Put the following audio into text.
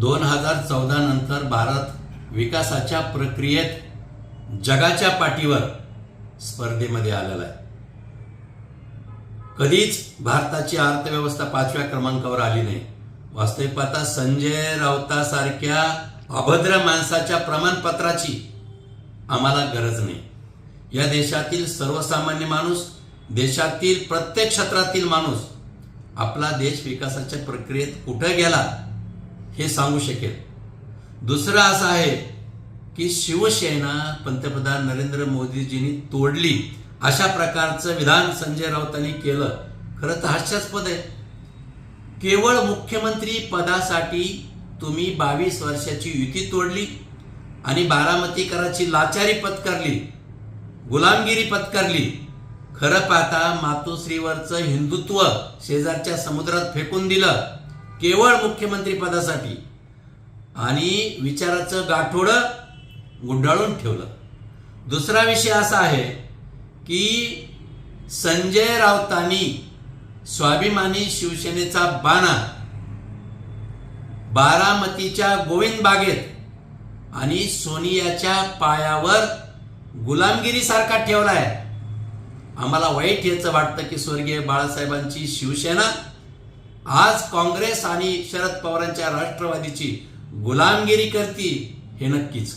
दोन हजार चौदा नंतर भारत विकासाच्या प्रक्रियेत जगाच्या पाठीवर स्पर्धेमध्ये आलेला आहे. कधीच भारताची अर्थव्यवस्था पाचव्या क्रमांकावर आली नाही. वास्तविक पाहता संजय राऊतासारख्या अभद्र माणसाच्या प्रमाणपत्राची आम्हाला गरज नाही. या देशातील सर्वसामान्य माणूस देशातील प्रत्येक क्षेत्रातील माणूस आपला देश विकासाच्या प्रक्रियेत कुठं गेला हे सांगू शकेल. दुसरं असं आहे की शिवसेना पंतप्रधान नरेंद्र मोदीजींनी तोडली अशा प्रकारचं विधान संजय राऊतांनी केलं. खरं तर हास्यास्पद आहे. केवळ मुख्यमंत्री पदासाठी तुम्ही बावीस वर्षाची युती तोडली आणि बारामतीकराची लाचारी पत्करली गुलामगिरी पत्करली. खरं पाहता मातोश्रीवरचं हिंदुत्व शेजारच्या समुद्रात फेकून दिलं. केवळ मुख्यमंत्री पदासाठी आणि विचाराचं गाठोडं गुंडाळून ठेवलं. दुसरा विषय असा आहे की संजय राऊतांनी स्वाभिमानी शिवसेनेचा बाणा बारामतीच्या गोविंद बागेत आणि सोनियाच्या पायावर गुलामगिरीसारखा ठेवला ठेवलाय. आम्हाला वाईट याचं वाटतं की स्वर्गीय बाळासाहेबांची शिवसेना आज काँग्रेस आणि शरद पवारांच्या राष्ट्रवादीची गुलामगिरी करती हे नक्कीच.